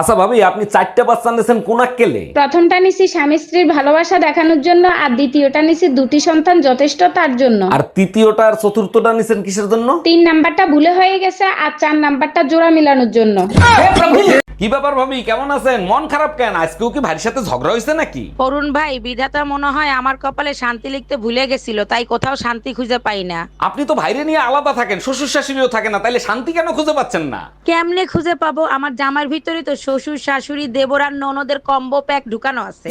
আচ্ছা ভাবি আপনি চারটা বাচ্চা নিয়েছেন কোন কেলে? প্রথমটা নিছি স্বামী স্ত্রীর ভালোবাসা দেখানোর জন্য আর দ্বিতীয়টা নিছি দুটি সন্তান যথেষ্ট তার জন্য। আর তৃতীয়টা আর চতুর্থটা নিছেন কিসের জন্য? তিন নাম্বারটা ভুলে হয়ে গেছে আর চার নাম্বারটা জোড়া মিলানোর জন্য। কি ব্যাপার ভাবি কেমন আছেন? মন খারাপ কেন? আজকেও কি ভাইয়ের সাথে ঝগড়া হয়েছে নাকি? অরুণ ভাই বিধাতা মনে হয় আমার কপালে শান্তি লিখতে ভুলে গেছিল তাই কোথাও শান্তি খুঁজে পাই না। আপনি তো ভাইরে নিয়ে আলাদা থাকেন শ্বশুর শাশুড়িও থাকে না তাইলে শান্তি কেন খুঁজে পাচ্ছেন না? কেমনে খুঁজে পাবো? আমার জামার ভিতরে তো শ্বশুর শাশুড়ি দেবর আর ননদের কম্বো প্যাক ঢুকানো আছে।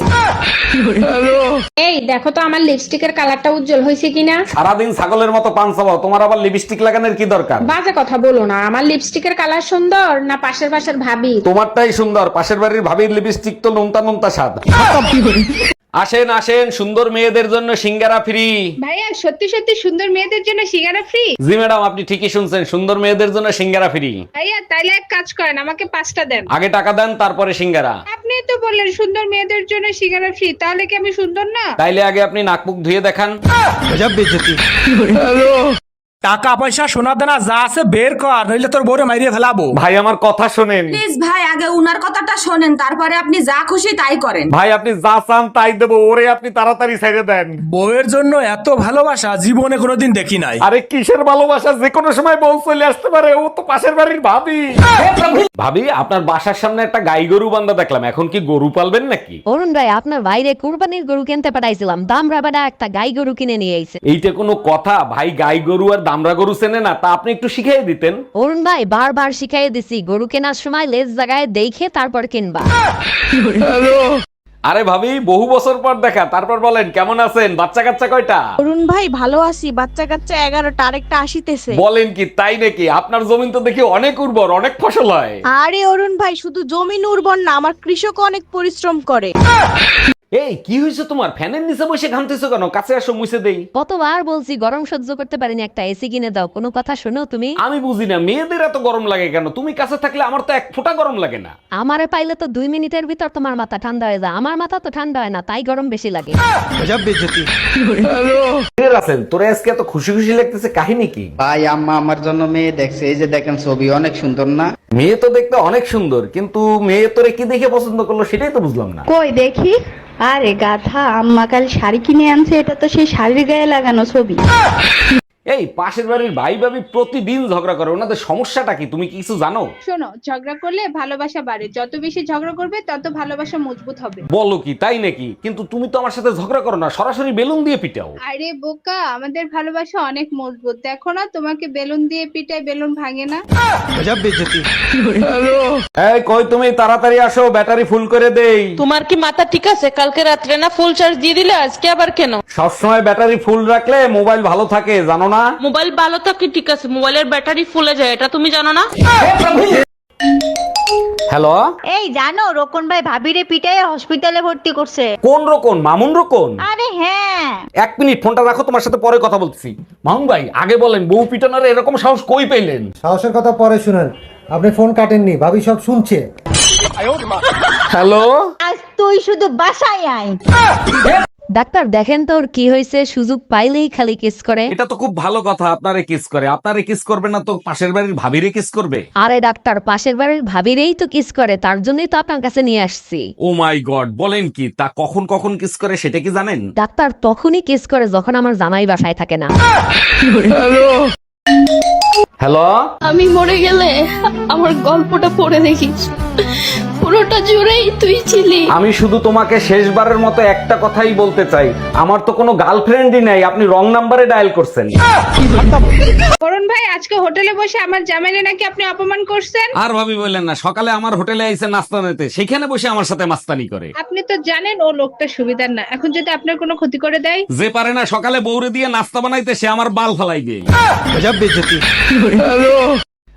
এই দেখো তো আমার লিপস্টিকের কালারটা উজ্জ্বল হয়েছে কিনা। সারাদিন ছাগলের মতো পান চাবাও তোমার আবার লিপস্টিক লাগানোর কি দরকার? বাজে কথা বলো না আমার লিপস্টিকের কালার সুন্দর না পাশের পাশের ভাবি? তোমারটাই সুন্দর পাশের বাড়ির ভাবির লিপস্টিক তো নুনতা নুনতা স্বাদ। আসেন আসেন সুন্দর মেয়েদের জন্য সিঙ্গারা ফ্রি ভাইয়া সত্যি সত্যি সুন্দর মেয়েদের জন্য সিঙ্গারা ফ্রি জি ম্যাডাম আপনি ঠিকই শুনছেন সুন্দর মেয়েদের জন্য সিঙ্গারা ফ্রি ভাইয়া তাইলে এক কাজ করেন আমাকে পাঁচটা দেন। আগে টাকা দেন তারপরে সিঙ্গারা। আপনি তো বললেন সুন্দর মেয়েদের জন্য সিঙ্গারা ফ্রি তাহলে কি আমি সুন্দর না? তাইলে আগে আপনি নাকমুখ ধুয়ে দেখান। টাকা পয়সা সোনা দানা যা আছে বের কর নইলে তোর বউরে মাইরে ফেলাবো। ভাই আমার কথা শোনেন। প্লিজ ভাই আগে উনার কথাটা শোনেন তারপরে আপনি যা খুশি তাই করেন। ভাই আপনি যা চান তাই দেবো ওরে আপনি তাড়াতাড়ি ছেড়ে দেন। বউয়ের জন্য এত ভালোবাসা জীবনে কোনোদিন দেখি নাই। আরে কিসের ভালোবাসা? যে কোনো সময় বউ চলে আসতে পারে ও তো পাশের বাড়ির ভাবি। ভাবি আপনার বাসার সামনে একটা গাই গরু বান্ধা দেখলাম এখন কি গরু পালবেন নাকি? অরুণ ভাই আপনার বাইরে কুরবানির গরু কিনতে পাঠাইছিলাম দাম রাবাডা একটা গাই গরু কিনে নিয়ে আইছে। এইটা কোনো কথা ভাই গাই গরু আর দামরা গরু চেনে না তা আপনি একটু শিখিয়ে দিতেন। অরুণ ভাই বারবার শিখাই দিছি গরু কেনার সময় লেজ জায়গায় দেখে তারপর কিনবা। আরে ভাবি বহু বছর পর দেখা তারপর বলেন কেমন আছেন? বাচ্চা কাচ্চা কয়টা? অরুণ ভাই ভালো আছি বাচ্চা কাচ্চা এগারোটা আরেকটা আসিতেছে। বলেন কি তাই নাকি? আপনার জমিন তো দেখি অনেক উর্বর অনেক ফসল হয়। আরে অরুণ ভাই শুধু জমিন উর্বর না আমার কৃষক অনেক পরিশ্রম করে। এই কি হয়েছে তোমার? ফ্যানের নিচে বসে ঘামতেছো কেন? কাছে আসো মুছে দেই। কতবার বলছি গরম সহ্য করতে পারিনি একটা এসি কিনে দাও। কোনো কথা শোনো তুমি। আমি বুঝি না মেয়েদের এত গরম লাগে কেন? তুমি কাছে থাকলে আমার তো এক ফোঁটা গরম লাগে না। আমারে পাইলে তো দুই মিনিটের ভিতর তোমার মাথা ঠান্ডা হয়ে যায়। আমার মাথা তো ঠান্ডা হয় না তাই গরম বেশি লাগে। ফের আছেন? তোরে আজকে এত খুশি খুশি লাগতেছে কাহিনী কি? ভাই আম্মা আমার জন্য মেয়ে দেখছে। এই যে দেখেন ছবি অনেক সুন্দর না? মেয়ে তো দেখতে অনেক সুন্দর কিন্তু মেয়ে তোরে কি দেখে পছন্দ করল সেটাই তো বুঝলাম না। কই দেখি? আরে গাধা আম্মা কাল শাড়ি কিনে আনছে এটা তো সেই শাড়ির গায়ে লাগানো ছবি। এই পাশের বাড়ির ভাই ভাবি প্রতিদিন ঝগড়া করে ওনাদের সমস্যাটা কি? তুমি কি কিছু জানো? শোনো ঝগড়া করলে ভালোবাসা বাড়ে। যত বেশি ঝগড়া করবে তত ভালোবাসা মজবুত হবে। বলো কি তাই নাকি? কিন্তু তুমি তো আমার সাথে ঝগড়া করো না সরাসরি বেলুন দিয়ে পিটাও। আরে বোকা আমাদের ভালোবাসা অনেক মজবুত। দেখো না তোমাকে বেলুন দিয়ে পিটায় বেলুন ভাঙে না। এই কই তুমি? তাড়াতাড়ি আসো ব্যাটারি ফুল করে দেই। তোমার কি মাথা ঠিক আছে? কালকে রাত্রে না ফুল চার্জ দিয়ে দিলে আজকে আবার কেন? সবসময় ব্যাটারি ফুল রাখলে মোবাইল ভালো থাকে জানো না? মোবাইল ভালো থাকে ঠিক আছে মোবাইলের ব্যাটারি ফুলে যায় এটা তুমি জানো না? হ্যালো? এই জানো রকন ভাই ভাবিরে পিটাই হসপিটালে ভর্তি করছে। কোন রকম মামুন রকম আরে হ্যাঁ। এক মিনিট ফোনটা রাখো তোমার সাথে পরে কথা বলছি। মামুন ভাই আগে বলেন বউ পিটানোর এরকম সাহস কই পেলেন? সাহসের কথা পরে শুনেন। আপনি ফোন কাটেননি ভাবি সব শুনছে। হ্যালো? আজ তুই শুধু বাসায় আয়। ডাক্তার দেখেন তোর কি হয়েছে সুযোগ পাইলেই খালি কিস করে। এটা তো খুব ভালো কথা আপনারে কিস করে। আপনারে কিস করবে না তো পাশের বাড়ির ভাবিরে কিস করবে? আরে ডাক্তার পাশের বাড়ির ভাবিরেই তো কিস করে তার জন্যই তো আপনার কাছে নিয়ে আসছি। ও মাই গড বলেন কি তা কখন কখন কিস করে সেটা কি জানেন? ডাক্তার তখনই কিস করে যখন আমার জামাই বাসায় থাকে না। হ্যালো আমি মরে গেলে আমার গল্পটা পড়ে দেখিস। পুরোটা জুড়েই তুই ছিলি। আমি শুধু তোমাকে শেষবারের মতো একটা কথাই বলতে চাই। আমার তো কোনো গার্লফ্রেন্ডই নাই আপনি রং নাম্বারে ডায়াল করছেন। করুণ ভাই আজকে হোটেলে বসে আমার জামাইনে নাকি আপনি অপমান করছেন? আর ভাবি বললেন না সকালে আমার হোটেলে আইসে নাস্তা নিতে সেখানে বসে আমার সাথে মাস্তানি করে। আপনি তো জানেন ও লোকটা সুবিধার না। এখন যদি আপনার কোনো ক্ষতি করে দেয়? যে পারে না সকালে বৌরে দিয়ে নাস্তা বানাইতে সে আমার বাল ফালাই দিয়ে।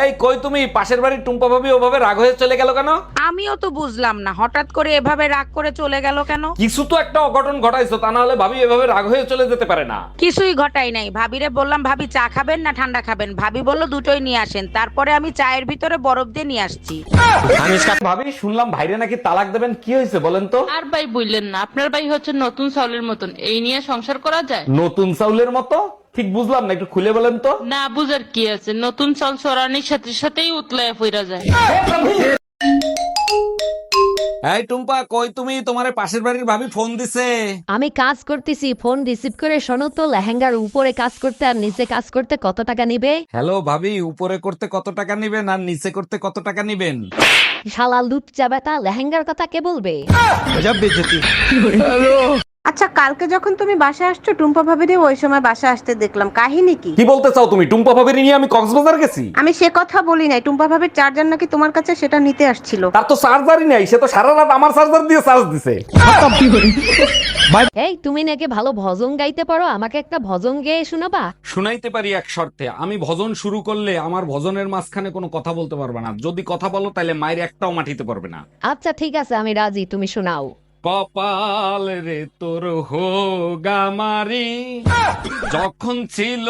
এই কই তুমি? পাশের বাড়ির টুম্পা ভাবি ওভাবে রাগ হয়ে চলে গেল কেন? আমিও তো বুঝলাম না হঠাৎ করে এভাবে রাগ করে চলে গেল কেন? কিছু তো একটা অঘটন ঘটাইছো তা না হলে ভাবি এভাবে রাগ হয়ে চলে যেতে পারে না। কিছুই ঘটাই নাই। ভাবিরে বললাম ভাবি চা খাবেন না ঠান্ডা খাবেন? ভাবি বলল দুটোই নিয়ে আসেন। তারপরে আমি চায়ের ভিতরে বরফ দিয়ে নিয়ে আসছি। আমি ভাবি শুনলাম ভাইরে নাকি তালাক দেবেন। কি হয়েছে বলেন তো? আর ভাই বললেন না আপনার ভাই হচ্ছে নতুন চাউলের মতন। এই নিয়ে সংসার করা যায়? নতুন চাউলের মতো? ঠিক বুঝলাম না একটু খুলে বলেন তো। না বুঝার কি আছে? নতুন চাল চড়ানির সাথে সাথেই উতলায় ফিরা যায়। এই টুম্পা কই তুমি? তোমার পাশের বাড়ির ভাবি ফোন দিছে। আমি কাজ করতেছি ফোন রিসিভ করে শোনো তো লেহেঙ্গার উপরে কাজ করতে আর নিচে কাজ করতে কত টাকা নিবে? হ্যালো ভাবি উপরে করতে কত টাকা নিবেন আর নিচে করতে কত টাকা নিবেন? শালা লুট যাবে তা লেহেঙ্গার কথা কে বলবে? আচ্ছা কালকে যখন তুমি বাসা আসছো টুম্পা ভাবিরে ওই সময় বাসা আসতে দেখলাম। কাহিনী কি? কি বলতে চাও তুমি? টুম্পা ভাবির নিয়ে আমি কক্সবাজার গেছি? আমি সে কথা বলি নাই। টুম্পা ভাবির চার্জার নাকি তোমার কাছে সেটা নিতে আসছিল। তার তো চার্জারই নাই সে তো সারা রাত আমার চার্জার দিয়ে চার্জ দিছে। এই তুমি নাকি ভালো ভজন গাইতে পারো? আমাকে একটা ভজন গেয়ে শোনাবা? শুনাইতে পারি এক শর্তে। আমি ভজন শুরু করলে আমার ভজনের মাঝখানে কোনো কথা বলতে পারবে না। যদি কথা বলো তাহলে মায়ের একটাও মাটিতে পারবে না। আচ্ছা ঠিক আছে আমি রাজি। তুমি শোনাও। কপাল রে তোর হোগামারি যখন ছিল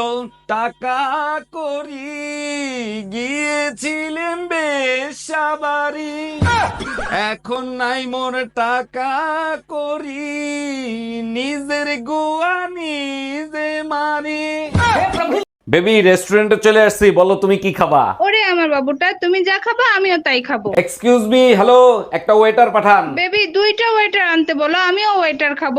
টাকা করি, গিয়েছিলেন বেশাবারি এখন নাই মোর টাকা করি, নিজের গোয়া নিজে মারি। বেবি রেস্টুরেন্টে চলে আসছি বলো তুমি কি খাবা? ওরে আমার বাবুটা তুমি যা খাবা আমিও তাই খাব। এক্সকিউজ মি হ্যালো একটা ওয়েটার পাঠান। বেবি দুইটা ওয়েটার আনতে বলো আমিও ওয়েটার খাব।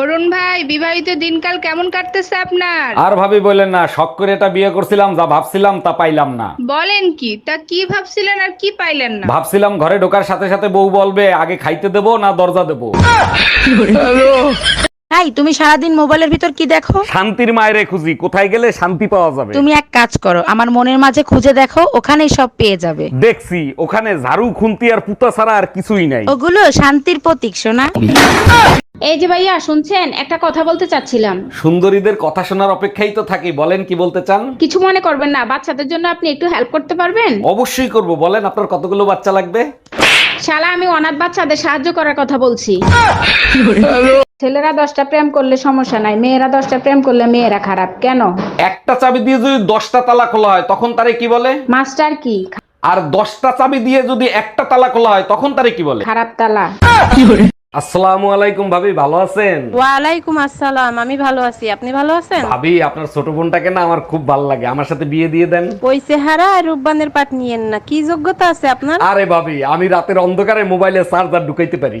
অরুণ ভাই বিবাহিত দিনকাল কেমন কাটতেছে আপনার? আর ভাবি বলেন না শখ করে এটা বিয়ে করছিলাম যা ভাবছিলাম তা পাইলাম না। বলেন কি তা কি ভাবছিলেন আর কি পাইলেন না? ভাবছিলাম ঘরে ঢোকার সাথে সাথে বউ বলবে আগে খাইতে দেবো না দরজা দেবো। তাই তুমি সারাদিন মোবাইলের ভিতর কি দেখো? শান্তির মায়েরে খুঁজি কোথায় গেলে শান্তি পাওয়া যাবে? তুমি এক কাজ করো আমার মনের মাঝে খুঁজে দেখো ওখানেই সব পেয়ে যাবে। দেখছি ওখানে ঝাড়ু খুন্তি আর পুতা ছাড়া আর কিছুই নাই। ওগুলো শান্তির প্রতীক সোনা। এই যে ভাইয়া শুনছেন? একটা কথা বলতে চাচ্ছিলাম। সুন্দরীদের কথা শোনার অপেক্ষাই তো থাকি বলেন কি বলতে চান? কিছু মনে করবেন না বাচ্চাদের জন্য আপনি একটু হেল্প করতে পারবেন? অবশ্যই করব বলেন আপনার কতগুলো বাচ্চা লাগবে? শালা আমি অনাথ বাচ্চাদের সাহায্য করার কথা বলছি। ছেলেরা দশটা প্রেম করলে সমস্যা নাই মেয়েরা দশটা প্রেম করলে মেয়েরা খারাপ কেন? একটা চাবি দিয়ে যদি দশটা তালা খোলা হয় তখন তারে কি বলে? মাস্টার কি? আর দশটা চাবি দিয়ে যদি একটা তালা খোলা হয় তখন তারে কি বলে? খারাপ তালা। আসসালামু আলাইকুম ভাবি ভালো আছেন? ওয়ালাইকুম আসসালাম আমি ভালো আছি আপনি ভালো আছেন? ভাবি আপনার ছোট বোনটাকে না আমার খুব ভালো লাগে আমার সাথে বিয়ে দিয়ে দেন। ওই চেহারা আর রূপবানের পাট নিয়েন না কি যোগ্যতা আছে আপনার? আরে ভাবি আমি রাতের অন্ধকারে মোবাইলে চার্জার ঢুকাইতে পারি।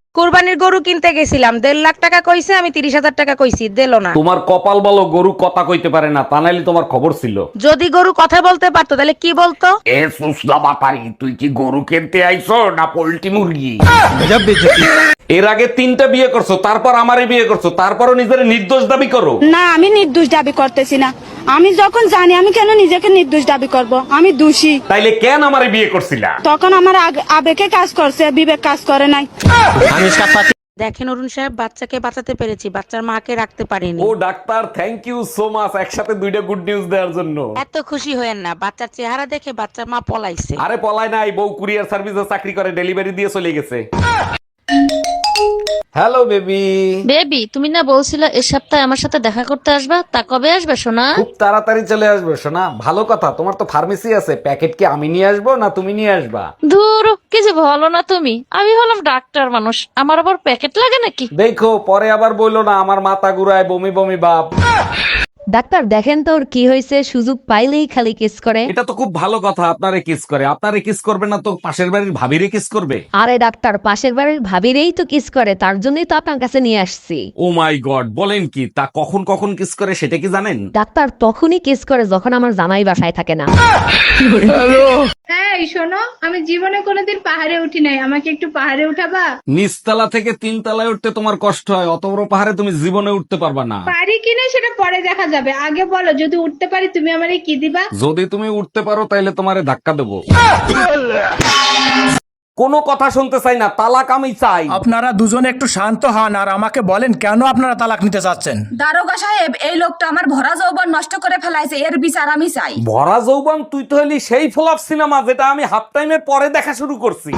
কোরবানির গরু কিনতে গেছিলাম। দেড় লাখ টাকা কইছে আমি তিরিশ হাজার টাকা কইছি দিল না। তোমার কপাল বলো গরু কথা কইতে পারে না তা নাইলে তোমার খবর ছিল। যদি গরু কথা বলতে পারতো তাহলে কি বলতো? এ সুসলা বাপারি তুই কি গরু কিনতে আইছো না পোল্ট্রি মুরগি? এর আগে তিনটা বিয়ে করছ তারপর আমারে বিয়ে করছ তারপরও নিজের নির্দোষ দাবি করো। না আমি নির্দোষ দাবি করতেছি না। আমি যখন জানি আমি কেন নিজেকে নির্দোষ দাবি করব? আমি দোষী। তাইলে কেন আমারে বিয়ে করছিলা? তখন আমার আগ- আবেগে কাজ করছে বিবেক কাজ করে নাই। দেখেন অরুণ সাহেব বাচ্চাকে বাঁচাতে পেরেছি বাচ্চার মাকে রাখতে পারিনি। ও doctor thank you so much একসাথে দুইটা গুড নিউজ দেওয়ার জন্য। এত খুশি হয়েন না বাচ্চার চেহারা দেখে বাচ্চার মা পলাইছে। আরে পলায় নাই বউ কুরিয়ার সার্ভিসে চাকরি করে ডেলিভারি দিয়ে চলে গেছে। হ্যালো বেবি বেবি তুমি না বলছিলে এ সপ্তাহে আমার সাথে দেখা করতে আসবা? তা কবে আসবে সোনা? খুব তাড়াতাড়ি চলে আসবে সোনা। ভালো কথা তোমার তো ফার্মেসি আছে। প্যাকেট কি আমি নিয়ে আসব না তুমি নিয়ে আসবা? ধুর কিছু বলো ভালো না তুমি। আমি হলাম ডাক্তার মানুষ। আমার আবার প্যাকেট লাগে নাকি? দেখো পরে আবার বলল না আমার মাথা ঘুরায় বমি বমি ভাব ডাক্তার দেখেন তো ওর কি হয়েছে সুযোগ পাইলেই খালি কিস করে। এটা তো খুব ভালো কথা আপনারে কিস করে। আপনারে কিস করবে না তো পাশের বাড়ির ভাবিরে কিস করবে? আরে ডাক্তার পাশের বাড়ির ভাবিরেই তো কিস করে তার জন্যই তো আপনার কাছে নিয়ে আসছি। ও মাই গড বলেন কি তা কখন কখন কিস করে সেটা কি জানেন? ডাক্তার তখনই কিস করে যখন আমার জামাই বাসায় থাকে না। হ্যাঁ শোনো আমি জীবনে কোনোদিন পাহাড়ে উঠি নাই। আমাকে একটু পাহাড়ে উঠাবা? নিচতলা থেকে তিন তলায় উঠতে তোমার কষ্ট হয় অত বড় পাহাড়ে তুমি জীবনে উঠতে পারবা না। পারি কিনা সেটা পরে দেখা যাবে। আগে বলো যদি উঠতে পারি তুমি আমারে কি দিবা? যদি তুমি উঠতে পারো তাহলে তোমারে ধাক্কা দেবো। কোনো কথা শুনতে চাই না তালাক আমি চাই। আপনারা দুজনে একটু শান্ত হন আর আমাকে বলেন কেন আপনারা তালাক নিতে চাচ্ছেন? দারোগা সাহেব এই লোকটা আমার ভরা যৌবন নষ্ট করে ফেলাইছে এর বিচার আমি চাই। ভরা যৌবন তুই তো হলি সেই ফ্লপ সিনেমা যেটা আমি হাফ টাইমের পরে দেখা শুরু করছি।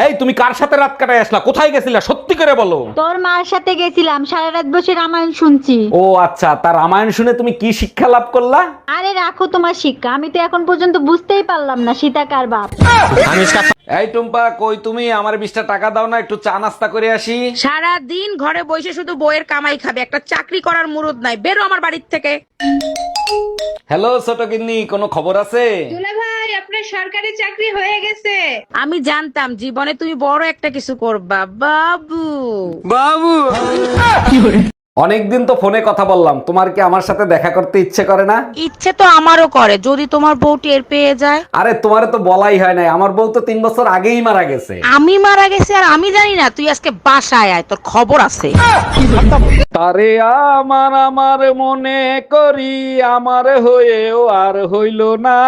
এই তুমি কার সাথে রাত কাটায় আসলা? কোথায় গেছিলা? সত্যি করে বলো। তোর মার সাথে গেছিলাম সারা রাত বসে রামায়ণ শুনছি। ও আচ্ছা তার রামায়ণ শুনে তুমি কি শিক্ষা লাভ করলা? আরে রাখো তোমার শিক্ষা। আমি তো এখন পর্যন্ত বুঝতেই পারলাম না সীতা কার বাপ। এই টুম্পা কই তুমি? আমার বিশটা টাকা দাও না একটু চা নাস্তা করে আসি। সারা দিন ঘরে বসে শুধু বইয়ের কামাই খাবে একটা চাকরি করার মুরুদ নাই বেরো আমার বাড়ির থেকে। হ্যালো ছোট গিন্নি কোনো খবর আছে? দুলা আপনার সরকারি চাকরি হয়ে গেছে। আমি জানতাম জীবনে তুমি বড় একটা কিছু করবা। বাবু। অনেকদিন তো ফোনে কথা বললাম। তোমার কি আমার সাথে দেখা করতে ইচ্ছে করে না? ইচ্ছে তো আমারও করে যদি তোমার বউ টের পেয়ে যায়। আরে তোমারে তো বলাই হয় নাই। আমার বউ তো তিন বছর আগেই মারা গেছে। আমি মারা গেছি আর আমি জানি না তুই আজকে বাসায় আয় তোর খবর আছে। তারে আমার আমার মনে করি আমার হয়েও আর হইল না।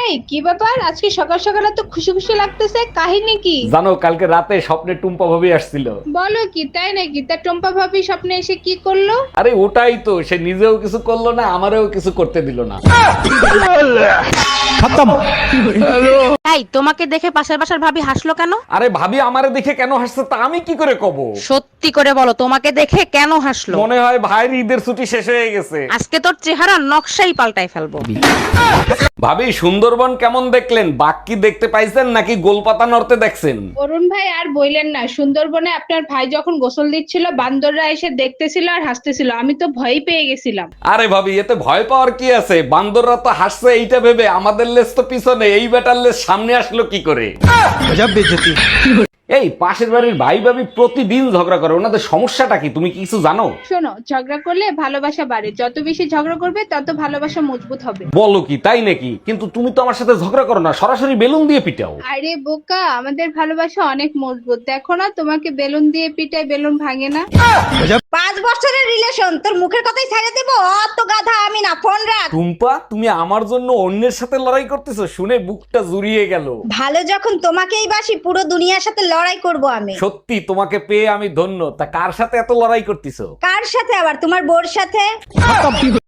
এই কি ব্যাপার? আজকে সকাল সকাল তো খুশি খুশি লাগতেছে কাহিনী কি? জানো কালকে রাতে স্বপ্নে টুম্পা ভাবি আসছিল। বলো কি তাই নাকি? তা টম্পা ভাবি স্বপ্নে এসে কি করল? আরে ওটাই তো সে নিজেও কিছু করল না আমারও কিছু করতে দিল না। এই তোমাকে দেখে পাশের বাসার ভাবি হাসলো কেন? আরে ভাবি আমারে দেখে কেন হাসছে তা আমি কি করে কব? সত্যি করে বলো তোমাকে দেখে কেন হাসলো? মনে হয় ভাইয়ের ঈদের ছুটি শেষ হয়ে গেছে। আজকে তোর চেহারা নকশাই পাল্টাই ফেলব। ভাবি সুন্দরবন কেমন দেখলেন? বাঘ কি দেখতে পাইছেন নাকি গোলপাতা নড়তে দেখছেন? অরুণ ভাই আর বইলেন না। সুন্দরবনে আপনার ভাই যখন গোসল দিচ্ছিল বান্দররা এসে দেখতেছিল আর হাসতেছিল। আমি তো ভয় পেয়ে গেছিলাম। আরে ভাবি এতে ভয় পাওয়ার কি আছে? বান্দররা তো হাসছে এইটা ভেবে। আমাদের লেস তো পিছনে এই বেটার লেস সামনে আসলো কি করে? এই পাশের বাড়ির ভাই ভাবি প্রতিদিন ঝগড়া করে ওনাদের সমস্যাটা কি? তুমি কি কিছু জানো? শোনো ঝগড়া করলে ভালোবাসা বাড়ে। যত বেশি ঝগড়া করবে তত ভালোবাসা মজবুত হবে। বলো কি তাই নাকি? কিন্তু তুমি তো আমার সাথে ঝগড়া করো না সরাসরি বেলুন দিয়ে পিটাও। আরে বোকা আমাদের ভালোবাসা অনেক মজবুত। দেখো না তোমাকে বেলুন দিয়ে পিটায় বেলুন ভাঙে না। পাঁচ বছরের রিলেশন তোর মুখের কথাই ছেড়ে দেবো? অত গাধা আমি না ফোন রাখ। টুম্পা তুমি আমার জন্য অন্যের সাথে লড়াই করতেছো শুনে বুকটা জুড়িয়ে গেল। ভালো যখন তোমাকেই বাসি পুরো দুনিয়ার সাথে লড়াই করব আমি। সত্যি তোমাকে পেয়ে আমি ধন্য। তা কার সাথে এত লড়াই করতেছো? কার সাথে আবার? তোমার বোর সাথে?